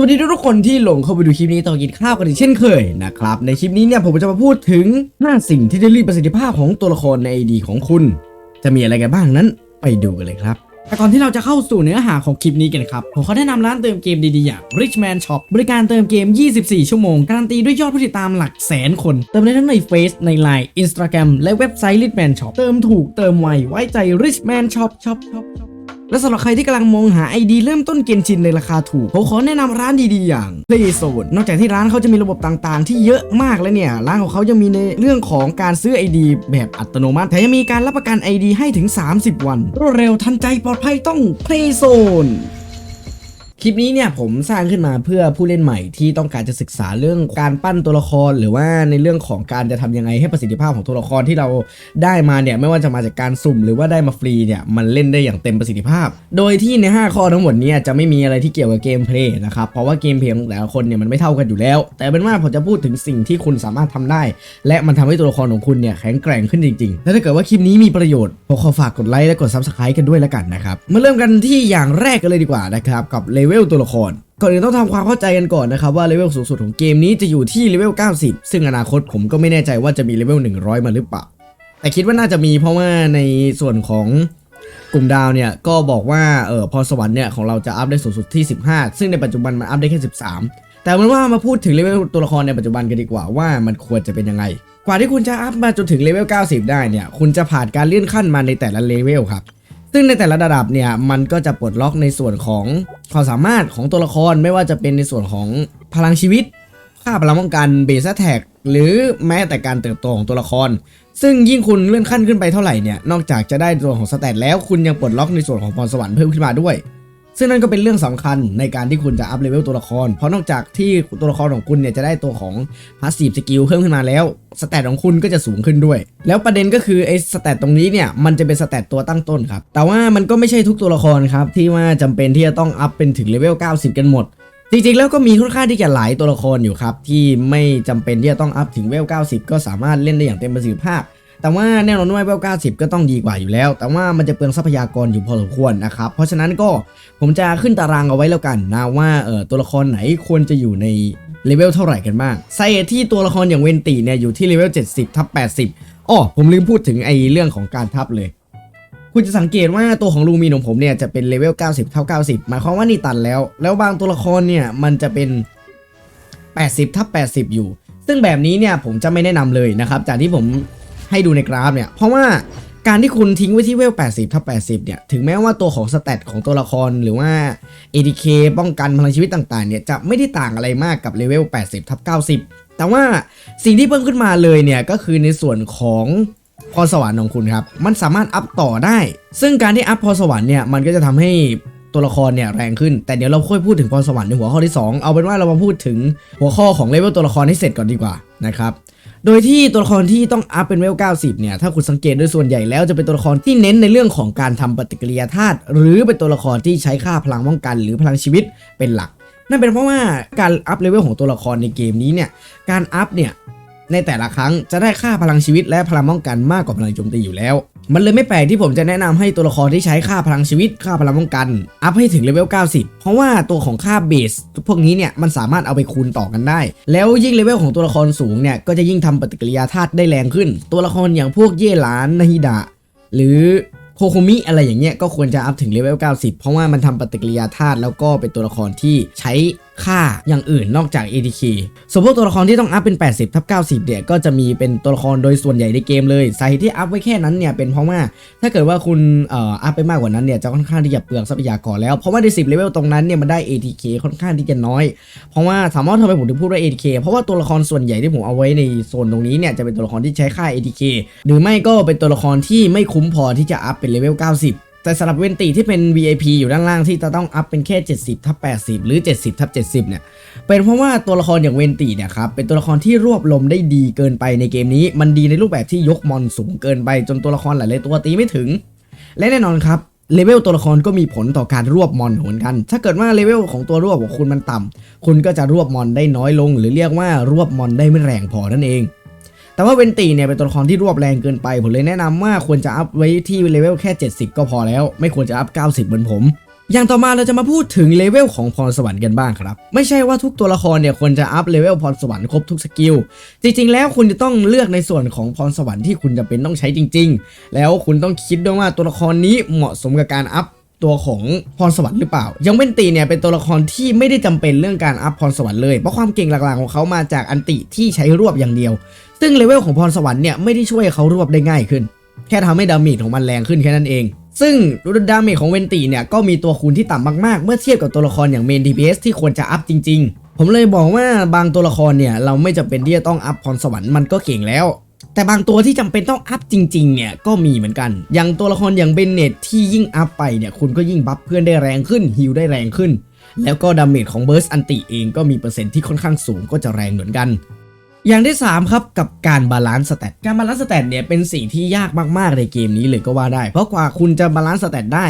สวัสดีทุกคนที่หลงเข้าไปดูคลิปนี้ต่อกินข้าวกันอีกเช่นเคยนะครับ ในคลิปนี้เนี่ยผมจะมาพูดถึง 5 สิ่งที่จะรีดประสิทธิภาพของตัวละครใน ID ของคุณ จะมีอะไรกันบ้างนั้นไปดูกันเลยครับแต่ก่อนที่เราจะเข้าสู่เนื้อหาของคลิปนี้กันครับ ผมขอแนะนำร้านเติมเกมดีๆ อย่าง Richman Shop บริการเติมเกม 24 ชั่วโมง การันตีด้วยยอดผู้ติดตามหลักแสนคน เติมได้ทั้งใน Face ใน Line Instagram และเว็บไซต์ Richman Shop เติมถูกเติมไวไว้ใจ Richman Shop Shop Shop Shop และสำหรับใครที่กำลังมองหาไอดีเริ่มต้นเกมชินในราคาถูกผมขอแนะนำร้านดีๆอย่าง Playzone นอกจากที่ร้านเขาจะมีระบบต่างๆ ที่เยอะมากแล้วเนี่ย ร้านของเขายังมีในเรื่องของการซื้อ ID แบบอัตโนมัติแถมยังมีการรับประกัน ID ให้ถึง 30 วัน รวดเร็วทันใจปลอดภัยต้อง Playzone คลิปนี้เนี่ยผมสร้างขึ้นมาเพื่อผู้เล่นใหม่ที่ต้องการจะศึกษาเรื่องการปั้นตัวละคร หรือว่าในเรื่องของการจะทำยังไงให้ประสิทธิภาพของตัวละครที่เราได้มาเนี่ยไม่ว่าจะมาจากการสุ่มหรือว่าได้มาฟรีเนี่ยมันเล่นได้อย่างเต็มประสิทธิภาพ โดยที่ใน 5 ข้อทั้งหมดเนี่ยจะไม่มีอะไรที่เกี่ยวกับเกมเพลย์นะครับเพราะว่าเกมเพลย์ของแต่ละคนเนี่ยมันไม่เท่ากันอยู่แล้ว แต่เป็นว่าผมจะพูดถึงสิ่งที่คุณสามารถทำได้ และมันทำให้ตัวละครของคุณเนี่ยแข็งแกร่งขึ้นจริงๆและถ้าเกิดว่าคลิปนี้มีประโยชน์ผมขอฝากกดไลค์และกด Subscribe กันด้วยแล้วกันนะครับมาเริ่มกันที่อย่างแรกกันเลยดีกว่านะครับกับเลเวลตัวละครก่อนอื่นต้องทำความเข้าใจกันก่อนนะครับว่าเลเวลสูงสุดของเกมนี้จะอยู่ที่เลเวล 90 ซึ่งอนาคตผมก็ไม่แน่ใจว่าจะมีเลเวล 100 มาหรือเปล่า แต่คิดว่าน่าจะมีเพราะว่าในส่วนของกลุ่มดาวเนี่ยก็บอกว่าเออพรสวรรค์เนี่ยของเราจะอัพได้สูงสุดที่ 15 ซึ่งในปัจจุบันมันอัพได้แค่ 13 แต่มันว่ามาพูดถึงเลเวลตัวละครในปัจจุบันกันดีกว่าว่ามันควรจะเป็นยังไง กว่าที่คุณจะอัพมาจนถึงเลเวล 90 ได้เนี่ยคุณจะผ่านการเลื่อนขั้นมาในแต่ละเลเวลครับ ซึ่งในแต่ละระดับเนี่ยมันก็จะปลดล็อกในส่วนของความสามารถของตัวละครไม่ว่าจะเป็นในส่วนของพลังชีวิต ค่าพลังป้องกันเบสแท็กหรือแม้แต่การเติบโตของตัวละคร ซึ่งยิ่งคุณเลื่อนขั้นขึ้นไปเท่าไหร่เนี่ยนอกจากจะได้ตัวของสแตทแล้วคุณยังปลดล็อกในส่วนของพรสวรรค์เพิ่มขึ้นมาด้วย ซึ่งนั่นก็เป็นเรื่องสำคัญในการที่คุณจะอัพเลเวลตัวละคร เพราะนอกจากที่ตัวละครของคุณเนี่ยจะได้ตัวของพาสซีฟสกิลเพิ่มขึ้นมาแล้วสแตทของคุณก็จะสูงขึ้นด้วย แล้วประเด็นก็คือไอ้สแตทตรงนี้เนี่ยมันจะเป็นสแตทตัวตั้งต้นครับ แต่ว่ามันก็ไม่ใช่ทุกตัวละครครับที่ว่าจำเป็นที่จะต้องอัพเป็นถึงเลเวล90 กันหมดจริงๆ แล้วก็มีค่อนข้างที่จะหลายตัวละครอยู่ครับ ที่ไม่จำเป็นที่จะต้องอัพถึงเวล 90 ก็สามารถเล่นได้อย่างเต็มประสิทธิภาพ แต่ว่าแน่นอนว่าเวล90 ก็ต้องดีกว่าอยู่แล้ว แต่ว่ามันจะเปลืองทรัพยากรอยู่พอสมควรนะครับ เพราะฉะนั้นก็ผมจะขึ้นตารางเอาไว้แล้วกันนะว่าเออตัวละครไหนควรจะอยู่ในเลเวลเท่าไหร่กันบ้างสาเหตุที่ตัวละครอย่างเวนตีเนี่ยอยู่ที่เลเวล70ทับ80อ้อผมลืมพูดถึงไอ้เรื่องของการทับเลย คุณจะสังเกตว่าตัวของลูมีนของผมเนี่ยจะเป็นเลเวล90เท่า90 หมายความว่านี่ตันแล้ว แล้วบางตัวละครเนี่ยมันจะเป็น 80ทับ80 อยู่ ซึ่งแบบนี้เนี่ยผมจะไม่แนะนำเลยนะครับจากที่ผม ให้ดูในกราฟเนี่ย เพราะว่าการที่คุณทิ้งไว้ที่เวล 80ทับ80 เนี่ย ถึงแม้ว่าตัวของสเตตของตัวละครหรือว่า ADK ป้องกันพลังชีวิตต่าง ๆ เนี่ย จะไม่ได้ต่างอะไรมากกับเลเวล 80ทับ90 แต่ว่าสิ่งที่เพิ่มขึ้นมาเลยเนี่ย ก็คือในส่วนของพรสวรรค์ของคุณครับ มันสามารถอัพต่อได้ ซึ่งการที่อัพพรสวรรค์เนี่ย มันก็จะทำให้ ตัวละครเนี่ยแรงขึ้น แต่เดี๋ยวเราค่อยพูดถึงพรสวรรค์ในหัวข้อที่ 2 เอาเป็นว่าเรามาพูดถึงหัวข้อของเลเวลตัวละครให้เสร็จก่อนดีกว่านะครับโดยที่ตัวละครที่ต้องอัพเป็นเวล 90 เนี่ย ถ้าคุณสังเกตโดยส่วนใหญ่แล้วจะเป็นตัวละครที่เน้นในเรื่องของการทำปฏิกิริยาธาตุหรือเป็นตัวละครที่ใช้ค่าพลังป้องกัน หรือพลังชีวิตเป็นหลัก นั่นเป็นเพราะว่าการอัพเลเวลของตัวละครในเกมนี้เนี่ย การอัพเนี่ย ในแต่ละครั้งจะได้ค่าพลังชีวิตและพลังป้องกันมากกว่าพลังโจมตีอยู่แล้ว มันเลยไม่แปลกที่ผมจะแนะนำให้ตัวละครที่ใช้ค่าพลังชีวิตค่าพลังป้องกัน อัพให้ถึงเลเวล 90 เพราะว่าตัวของค่าเบสพวกนี้เนี่ยมันสามารถเอาไปคูณต่อกันได้ แล้วยิ่งเลเวลของตัวละครสูงเนี่ยก็จะยิ่งทำปฏิกิริยาธาตุได้แรงขึ้น ตัวละครอย่างพวกเย่หลานนาฮิดะหรือโคโคมิอะไรอย่างเงี้ยก็ควรจะอัพถึงเลเวล 90 เพราะว่ามันทำปฏิกิริยาธาตุแล้วก็เป็นตัวละครที่ใช้ ค่าอย่างอื่นนอกจาก ATK ส่วนพวกตัวละครที่ต้องอัพเป็น 80ทับ90เนี่ยก็จะมีเป็นตัวละครโดยส่วนใหญ่ในเกมเลยสาเหตุที่อัพไว้แค่นั้นเนี่ยเป็นเพราะว่าถ้าเกิดว่าคุณเอ่ออัพไปมากกว่านั้นเนี่ยจะค่อนข้างที่จะเปลืองทรัพยากรแล้วเพราะว่าใน10เลเวลตรงนั้นเนี่ยมันได้ ATK ค่อนข้างที่จะน้อย เพราะว่าถามว่าทำไมผมถึงพูดว่า ATK เพราะว่าตัวละครส่วนใหญ่ที่ผมเอาไว้ในโซนตรงนี้เนี่ยจะเป็นตัวละครที่ใช้ค่า ATK หรือไม่ก็เป็นตัวละครที่ไม่คุ้มพอที่จะอัพเป็นเลเวล90 แต่สำหรับเวนตีที่เป็น VIP อยู่ด้านล่างที่จะต้องอัพเป็นแค่ 70ทับ80 หรือ 70ทับ70 เนี่ย เป็นเพราะว่าตัวละครอย่างเวนตีเนี่ยครับเป็นตัวละครที่รวบลมได้ดีเกินไปในเกมนี้ มันดีในรูปแบบที่ยกมอนสูงเกินไป จนตัวละครหลายๆตัวตีไม่ถึง และแน่นอนครับเลเวลตัวละครก็มีผลต่อการรวบมอนเหมือนกัน ถ้าเกิดว่าเลเวลของตัวรวบของคุณมันต่ำคุณก็จะรวบมอนได้น้อยลง หรือเรียกว่ารวบมอนได้ไม่แรงพอนั่นเอง แต่ว่าเวนตีเนี่ยเป็นตัวละครที่รวบแรงเกินไปผมเลยแนะนำว่าควรจะอัพไว้ที่เลเวลแค่ 70 ก็พอแล้ว ไม่ควรจะอัพ 90 เหมือนผม อย่างต่อมาเราจะมาพูดถึงเลเวลของพรสวรรค์กันบ้างครับ ไม่ใช่ว่าทุกตัวละครเนี่ยควรจะอัพเลเวลพรสวรรค์ครบทุกสกิล จริง ๆ แล้วคุณจะต้องเลือกในส่วนของพรสวรรค์ที่คุณจะเป็นต้องใช้จริง ๆ แล้วคุณต้องคิดด้วยว่าตัวละครนี้เหมาะสมกับการอัพตัวของพรสวรรค์หรือเปล่า ยังเว้นตีเนี่ยเป็นตัวละครที่ไม่ได้จำเป็นเรื่องการอัพพรสวรรค์เลย เพราะความเก่งหลักๆของเขามาจากอันติที่ใช้รวบอย่างเดียว ซึ่งเลเวลของพรสวรรค์เนี่ยไม่ได้ช่วยเขารวบได้ง่ายขึ้น แค่ทำให้ดาเมจของมันแรงขึ้นแค่นั้นเอง ซึ่งดาเมจของเวนตีเนี่ยก็มีตัวคูณที่ต่ำมากๆ เมื่อเทียบกับตัวละครอย่างเมน DPS ที่ควรจะอัพจริง ๆ ผมเลยบอกว่าบางตัวละครเนี่ยเราไม่จำเป็นที่จะต้องอัพพรสวรรค์มันก็เก่งแล้วแต่บางตัวที่จำเป็นต้องอัพจริงๆเนี่ยก็มีเหมือนกัน อย่างตัวละครอย่างเบนเนตที่ยิ่งอัพไปเนี่ยคุณก็ยิ่งบัฟเพื่อนได้แรงขึ้นฮิลได้แรงขึ้น แล้วก็ดาเมจของเบิร์สอันติเองก็มีเปอร์เซ็นต์ที่ค่อนข้างสูงก็จะแรงเหมือนกัน อย่างที่ 3 ครับกับการบาลานซ์สเตตการบาลานซ์สเตตเนี่ยเป็นสิ่งที่ยากมากๆในเกมนี้เลยก็ว่าได้ เพราะกว่าคุณจะบาลานซ์สเตตได้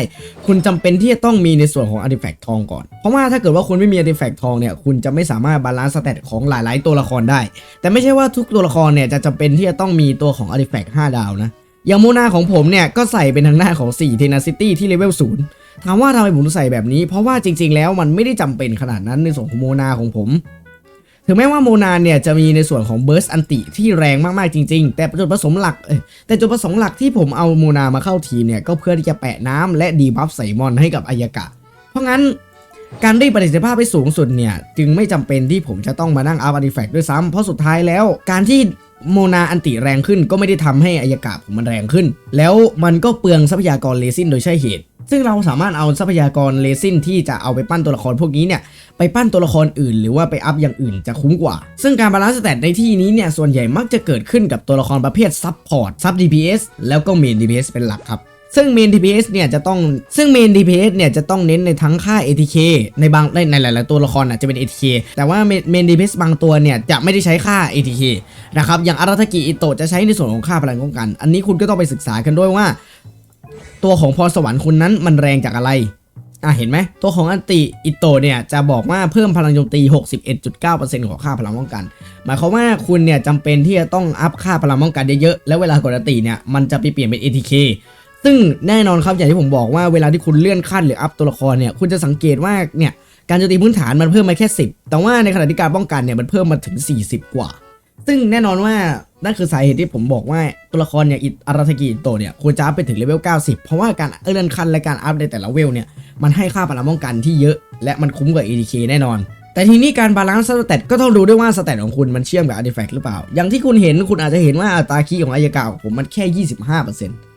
คุณจำเป็นที่จะต้องมีในส่วนของอาร์ติแฟกต์ทองก่อน เพราะว่าถ้าเกิดว่าคุณไม่มีอาร์ติแฟกต์ทองเนี่ยคุณจะไม่สามารถบาลานซ์สเตตของหลาย ๆ ตัวละครได้ แต่ไม่ใช่ว่าทุกตัวละครเนี่ยจะจำเป็นที่จะต้องมีตัวของอาร์ติแฟกต์5ดาวนะอย่างโมนาของผมเนี่ยก็ใส่เป็นทางหน้าของ4 Tenacity ที่เลเวล0ถามว่าทำไมผมถึงใส่แบบนี้ เพราะว่าจริง ๆ แล้วมันไม่ได้จำเป็นขนาดนั้นในส่วนของโมนาของผม ถึงแม้ว่าโมนาเนี่ยจะมีในส่วนของเบิร์สอันติที่แรงมากๆจริง ๆ แต่จุดประสงค์หลักแต่จุดประสงค์หลักที่ผมเอาโมนามาเข้าทีมเนี่ยก็เพื่อที่จะแปะน้ำและดีบัฟใส่มอนให้กับอายกะ เพราะงั้นการรีดประสิทธิภาพให้สูงสุดเนี่ยจึงไม่จำเป็นที่ผมจะต้องมานั่งอัพอาร์ติแฟกต์ด้วยซ้ำเพราะสุดท้ายแล้ว การที่โมนาอันติแรงขึ้นก็ไม่ได้ทำให้อายกะผมมันแรงขึ้น แล้วมันก็เปลืองทรัพยากรเลซินโดยใช่เหตุ ซึ่งเราสามารถเอาทรัพยากรเลซินที่จะเอาไปปั้นตัวละครพวกนี้เนี่ยไปปั้นตัวละครอื่น หรือว่าไปอัพอย่างอื่นจะคุ้มกว่า ซึ่งการบาลานซ์สเตตในที่นี้เนี่ยส่วนใหญ่มักจะเกิดขึ้นกับตัวละครประเภทซับพอร์ตซับ DPS แล้วก็เมน DPS เป็นหลักครับซึ่งเมน DPS เนี่ยจะต้องซึ่งเมน DPS เนี่ยจะต้องเน้นในทั้งค่า ATK ในบางในหลาย ๆ ตัวละครอะจะเป็น ATK แต่ว่าเมน DPS บางตัวเนี่ยจะไม่ได้ใช้ค่า ATK นะครับอย่างอาราทากิอิโตะจะใช้ในส่วนของค่าพลังป้องกัน อันนี้คุณก็ต้องไปศึกษากันด้วยว่า ตัวของพรสวรรค์คุณนั้นมันแรงจากอะไรอะเห็นไหมตัวของอันติอิโตเนี่ยจะบอกว่าเพิ่มพลังโจมตี 61.9%ของค่าพลังป้องกัน หมายความว่าคุณเนี่ยจำเป็นที่จะต้องอัพค่าพลังป้องกันเยอะๆ แล้วเวลากดอันติเนี่ยมันจะไปเปลี่ยนเป็น ATK ซึ่งแน่นอนครับอย่างที่ผมบอกว่าเวลาที่คุณเลื่อนขั้นหรืออัพตัวละครเนี่ยคุณจะสังเกตว่าเนี่ยการโจมตีพื้นฐานมันเพิ่มมาแค่ 10 แต่ว่าในขณะที่การป้องกันเนี่ยมันเพิ่มมาถึง 40 กว่า ซึ่งแน่นอนว่า นั่นคือสาเหตุที่ผมบอกว่าตัวละครอย่างอิอาราทกิอิโตเนี่ยควรจะอัพไปถึงเลเวล 90 เพราะว่าการเลื่อนขั้นและการอัพในแต่ละเวลเนี่ยมันให้ค่าพลังป้องกันที่เยอะ และมันคุ้มกว่า ADK แน่นอน แต่ทีนี้การบาลานซ์สเตตก็ต้องดูด้วยว่าสเตตของคุณมันเชื่อมกับอาร์ติแฟกต์หรือเปล่า อย่างที่คุณเห็นคุณอาจจะเห็นว่าอัตราคีย์ของอายากาของผมมันแค่ 25%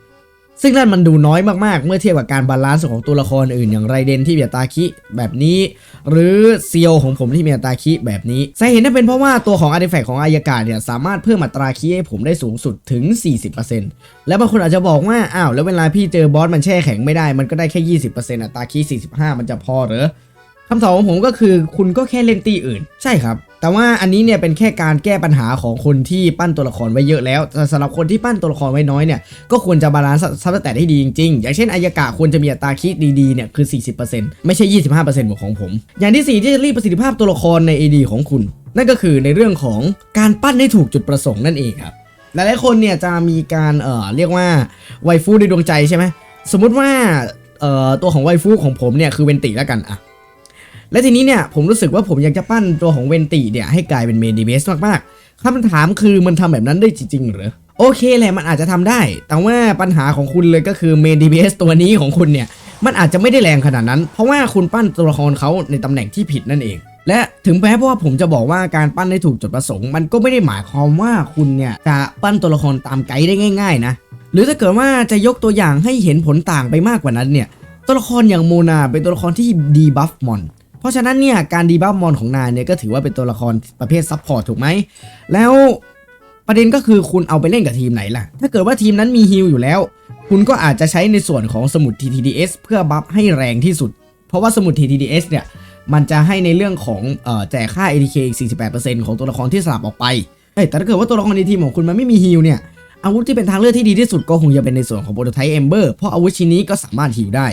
ซึ่งนั่นมันดูน้อยมากๆ เมื่อเทียบกับการบาลานซ์ของตัวละครอื่นอย่างไรเดนที่เมีอัตาคีย์แบบนี้ หรือเซียวของผมที่เมีอัตาคีย์แบบนี้สาเหตุนั้นเป็นเพราะว่าตัวของอาร์ติแฟกต์ของอายากาเนี่ยสามารถเพิ่มอัตราคีให้ผมได้สูงสุดถึง 40%แล้วบางคนอาจจะบอกว่าอ้าวแล้วเวลาพี่เจอบอสมันแช่แข็งไม่ได้มันก็ได้แค่ 20%อัตราคี45 มันจะพอเหรอคำตอบของผมก็คือคุณก็แค่เล่นตีอื่น ใช่ครับ แต่ว่าอันนี้เนี่ยเป็นแค่การแก้ปัญหาของคนที่ปั้นตัวละครไว้เยอะแล้วแต่สำหรับคนที่ปั้นตัวละครไว้น้อยเนี่ยก็ควรจะบาลานซ์ซับสแตทให้ดีจริงๆ อย่างเช่นอายากะควรจะมีอัตราคิดดีๆเนี่ยคือ 40%ไม่ใช่ 25%เหมือนของผม อย่างที่ 4 ที่จะรีดประสิทธิภาพตัวละครใน AD ของคุณ นั่นก็คือในเรื่องของการปั้นให้ถูกจุดประสงค์นั่นเองครับหลายๆคนเนี่ยจะมีการเอ่อเรียกว่าไวฟูในดวงใจใช่ไหมสมมุติว่าเอ่อตัวของไวฟูของผมเนี่ยคือเวนติแล้วกันอะ และทีนี้เนี่ยผมรู้สึกว่าผมอยากจะปั้นตัวของเวนติเนี่ยให้กลายเป็นเมนดีเบสมากๆคำถามคือมันทำแบบนั้นได้จริงๆหรือโอเคแหละมันอาจจะทำได้ แต่ว่าปัญหาของคุณเลยก็คือเมนดีเบสตัวนี้ของคุณเนี่ยมันอาจจะไม่ได้แรงขนาดนั้น เพราะว่าคุณปั้นตัวละครเขาในตำแหน่งที่ผิดนั่นเอง และถึงแม้เพราะว่าผมจะบอกว่าการปั้นให้ถูกจุดประสงค์ มันก็ไม่ได้หมายความว่าคุณเนี่ยจะปั้นตัวละครตามไกด์ได้ง่าย ๆ นะ หรือถ้าเกิดว่าจะยกตัวอย่างให้เห็นผลต่างไปมากกว่านั้นเนี่ยตัวละครอย่างโมนาเป็นตัวละครที่ดีบัฟมอน เพราะฉะนั้นเนี่ยการดีบัฟมอนของนายเนี่ยก็ถือว่าเป็นตัวละครประเภทซับพอร์ตถูกไหม แล้วประเด็นก็คือคุณเอาไปเล่นกับทีมไหนล่ะ ถ้าเกิดว่าทีมนั้นมีฮิลอยู่แล้ว คุณก็อาจจะใช้ในส่วนของสมุด TTDS เพื่อบัฟให้แรงที่สุด เพราะว่าสมุด TTDS เนี่ยมันจะให้ในเรื่องของเอ่อแจกค่า ATK อีก 48%ของตัวละครที่สลับออกไป แต่ถ้าเกิดว่าตัวละครในทีมของคุณมันไม่มีฮิลเนี่ย อาวุธที่เป็นทางเลือกที่ดีที่สุดก็คงจะเป็นในส่วนของโปรโตไทป์เอมเบอร์ เพราะอาวุธชิ้นนี้ก็สามารถฮิลได้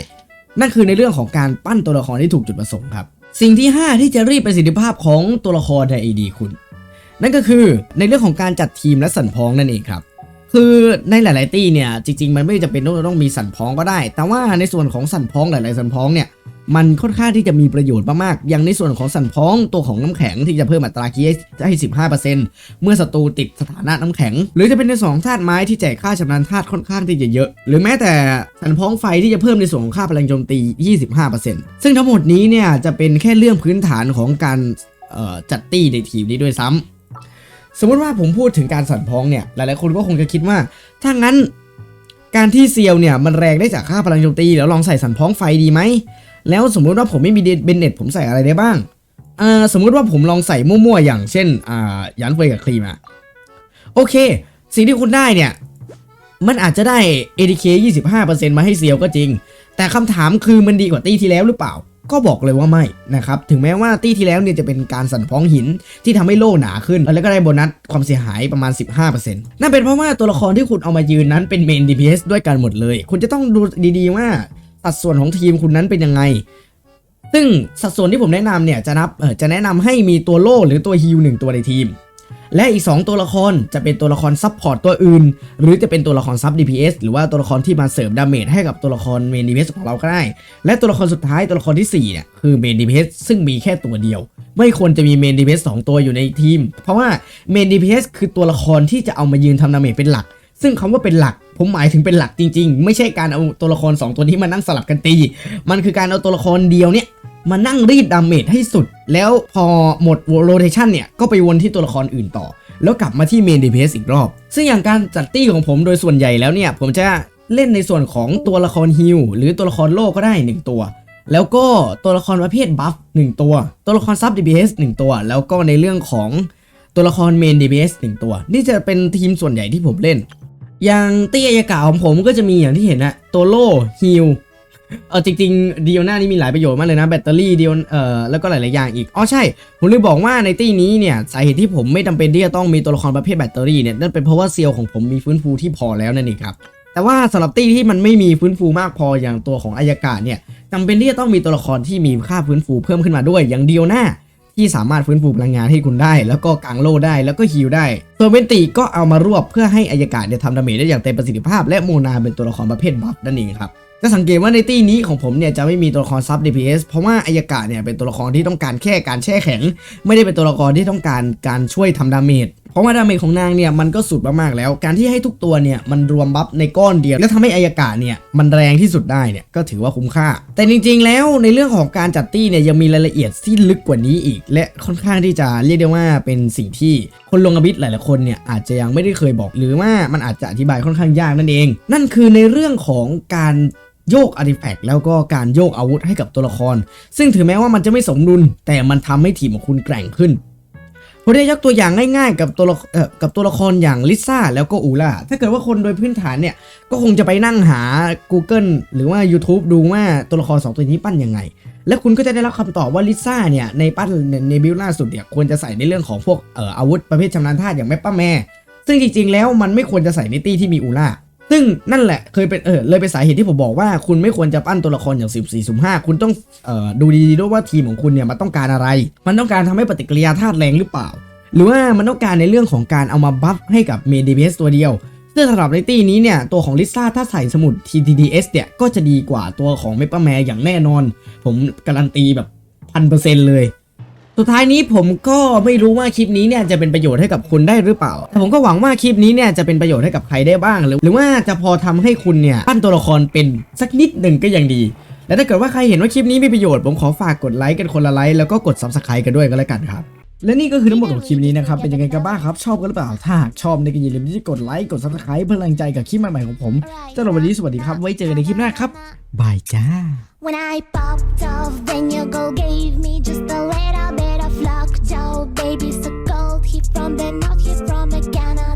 นั่นคือในเรื่องของการปั้นตัวละครที่ถูกจุดประสงค์ครับ สิ่งที่ 5 ที่จะรีบประสิทธิภาพของตัวละครใน AD คุณ นั่นก็คือในเรื่องของการจัดทีมและสันพ้องนั่นเองครับ คือในหลาย ๆ ตีเนี่ยจริง ๆ มันไม่จำเป็นต้องต้องมีสันพ้องก็ได้ แต่ว่าในส่วนของสันพ้องหลาย ๆ สันพ้องเนี่ย มันค่อนข้างที่จะมีประโยชน์มากๆอย่างในส่วนของสันพ้องตัวของน้ำแข็งที่จะเพิ่มอัตราคีให้15%เมื่อศัตรูติดสถานะน้ำแข็ง หรือจะเป็นในสองธาตุไม้ที่แจกค่าชำนาญธาตุค่อนข้างที่จะเยอะ หรือแม้แต่สันพ้องไฟที่จะเพิ่มในส่วนของค่าพลังโจมตี 25%ซึ่งทั้งหมดนี้เนี่ยจะเป็นแค่เรื่องพื้นฐานของการจัดตี้ในทีมนี้ด้วยซ้ำสมมติว่าผมพูดถึงการสั่นพ้องเนี่ย หลายๆ คนก็คงจะคิดว่า ถ้างั้น การที่เซียวเนี่ย มันแรงได้จากค่าพลังโจมตี แล้วลองใส่สั่นพ้องไฟดีไหม แล้วสมมุติว่าผมไม่มีเบนเน็ตผมใส่อะไรได้บ้างอ่าสมมุติว่าผมลองใส่มั่วๆอย่างเช่นอ่ายันเฟยกับครีมอะโอเค สิ่งที่คุณได้เนี่ยมันอาจจะได้ ADK 25%มาให้เซียวก็จริง แต่คำถามคือมันดีกว่าตี้ที่แล้วหรือเปล่า ก็บอกเลยว่าไม่นะครับ ถึงแม้ว่าตี้ที่แล้วเนี่ยจะเป็นการสั่นพ้องหินที่ทำให้โล่หนาขึ้น แล้วก็ได้โบนัสความเสียหายประมาณ 15%นั่นเป็นเพราะว่าตัวละครที่คุณเอามายืนนั้นเป็นเมน DPS ด้วยกันหมดเลย คุณจะต้องดูดีๆว่า สัดส่วนของทีมคุณนั้นเป็นยังไง ซึ่งสัดส่วนที่ผมแนะนำเนี่ยจะนับจะแนะนำให้มีตัวโล่หรือตัวฮิลหนึ่งตัวในทีม และอีก 2 ตัวละครจะเป็นตัวละครซับพอร์ตตัวอื่น หรือจะเป็นตัวละครซับ DPS หรือว่าตัวละครที่มาเสริมดาเมจให้กับตัวละครเมน DPS ของเราก็ได้ และตัวละครสุดท้ายตัวละครที่4เนี่ยคือเมน DPS ซึ่งมีแค่ตัวเดียวไม่ควรจะมีเมน DPS 2ตัวอยู่ในทีม เพราะว่าเมน DPS คือตัวละครที่จะเอามายืนทำดาเมจเป็นหลัก ซึ่งคำว่าเป็นหลัก ผมหมายถึงเป็นหลักจริง ๆ ไม่ใช่การเอาตัวละคร 2 ตัวนี้มานั่งสลับกันตี มันคือการเอาตัวละครเดียวเนี่ยมานั่งรีดดาเมจให้สุด แล้วพอหมดโรเทชันเนี่ย ก็ไปวนที่ตัวละครอื่นต่อ แล้วกลับมาที่เมน DPS อีกรอบ ซึ่งอย่างการจัดตี้ของผมโดยส่วนใหญ่แล้วเนี่ย ผมจะเล่นในส่วนของตัวละครฮิลหรือตัวละครโลกก็ได้ 1 ตัว แล้วก็ตัวละครประเภทบัฟ1ตัว ตัวละครซับดี DPS 1 ตัว แล้วก็ในเรื่องของตัวละครเมนดี DPS 1 ตัว นี่จะเป็นทีมส่วนใหญ่ที่ผมเล่น อย่างตี้อายากาของผมก็จะมีอย่างที่เห็นนะตัวโล่ฮิลเออจริงๆดีโอน่านี่มีหลายประโยชน์มากเลยนะแบตเตอรี่ดีโอเอ่อแล้วก็หลายๆอย่างอีกอ๋อใช่ ผมเลยบอกว่าในตี้นี้เนี่ยสาเหตุที่ผมไม่จำเป็นที่จะต้องมีตัวละครประเภทแบตเตอรี่เนี่ยนั่นเป็นเพราะว่าเซียวของผมมีฟื้นฟูที่พอแล้วนั่นเองครับแต่ว่าสำหรับตี้ที่มันไม่มีฟื้นฟูมากพออย่างตัวของอายากาเนี่ยจำเป็นที่จะต้องมีตัวละครที่มีค่าฟื้นฟูเพิ่มขึ้นมาด้วยอย่างดีโอน่า ที่สามารถฟื้นฟูพลังงานให้คุณได้ แล้วก็กางโล่ได้แล้วก็ฮิลได้ส่วนเวนตีก็เอามารวบเพื่อให้อายกาเนี่ยทำดาเมจได้อย่างเต็มประสิทธิภาพ และโมนาเป็นตัวละครประเภทบัฟนั่นเองครับจะสังเกตว่าในตี้นี้ของผมเนี่ยจะไม่มีตัวละครซับ DPS เพราะว่าอายกาเนี่ยเป็นตัวละครที่ต้องการแค่การแช่แข็ง ไม่ได้เป็นตัวละครที่ต้องการการช่วยทำดาเมจ ราะว่าดาเมจของนางเนี่ยมันก็สุดมากๆแล้ว การที่ให้ทุกตัวเนี่ยมันรวมบัฟในก้อนเดียว และทำให้อายกาเนี่ยมันแรงที่สุดได้เนี่ยก็ถือว่าคุ้มค่า แต่จริง ๆ แล้วในเรื่องของการจัดตี้เนี่ยยังมีรายละเอียดที่ลึกกว่านี้อีก และค่อนข้างที่จะเรียกได้ว่าเป็นสิ่งที่คนลงอบิทหลายๆคนเนี่ยอาจจะยังไม่ได้เคยบอกหรือว่ามันอาจจะอธิบายค่อนข้างยากนั่นเอง นั่นคือในเรื่องของการโยกอาร์ติแฟกต์แล้วก็การโยกอาวุธให้กับตัวละคร ซึ่งถึงแม้ว่ามันจะไม่สมดุลแต่มันทำให้ทีมของคุณแกร่งขึ้น ผมได้ยกตัวอย่างง่ายๆ กับตัวละเอ่อกับตัวละครอย่างลิซ่าแล้วก็อูล่าถ้าเกิดว่าคนโดยพื้นฐานเนี่ย ก็คงจะไปนั่งหา Google หรือว่า YouTube ดูว่าตัวละคร 2 ตัวนี้ปั้นยังไง และคุณก็จะได้รับคำตอบว่าลิซ่าเนี่ย ในปั้นในบิลล่าสุดเนี่ยควรจะใส่ในเรื่องของพวกเอ่ออาวุธประเภทชำนาญธาตุอย่างแม่ป้าแม่ ซึ่งจริงๆแล้วมันไม่ควรจะใส่ในตี้ที่มีอูล่า ซึ่งนั่นแหละเคยเป็นเออเลยเป็นสาเหตุที่ผมบอกว่าคุณไม่ควรจะปั้นตัวละครอย่าง 14 1 5 คุณต้องเอ่อดูดีๆด้วยว่าทีมของคุณเนี่ยมันต้องการอะไร มันต้องการทำให้ปฏิกิริยาธาตุแรงหรือเปล่า หรือว่ามันต้องการในเรื่องของการเอามาบัฟให้กับเมน DPS ตัวเดียวซึ่งสำหรับในตี้นี้เนี่ยตัวของลิซ่าถ้าใส่สมุด TTDS เนี่ยก็จะดีกว่าตัวของเมปแมอย่างแน่นอน ผมการันตีแบบพันเปอร์เซ็นต์เลย สุดท้ายนี้ผมก็ไม่รู้ว่าคลิปนี้เนี่ยจะเป็นประโยชน์ให้กับคุณได้หรือเปล่า แต่ผมก็หวังว่าคลิปนี้เนี่ยจะเป็นประโยชน์ให้กับใครได้บ้าง หรือหรือว่าจะพอทำให้คุณเนี่ยปั้นตัวละครเป็นสักนิดหนึ่งก็ยังดี และถ้าเกิดว่าใครเห็นว่าคลิปนี้มีประโยชน์ผมขอฝากกดไลค์กันคนละไลค์แล้วก็กด subscribe กันด้วยก็แล้วกันครับและนี่ก็คือทั้งหมดของคลิปนี้นะครับ เป็นยังไงกันบ้างครับ ชอบกันหรือเปล่า ถ้าหากชอบเนี่ยก็อย่าลืมที่จะกดไลค์ กด subscribe เพื่อแรงใจกับคลิปใหม่ๆของผมสำหรับวันนี้สวัสดีครับ ไว้เจอกันในคลิปหน้าครับ บายจ้า Suck baby, so cold. He from the north, he from the Ghana.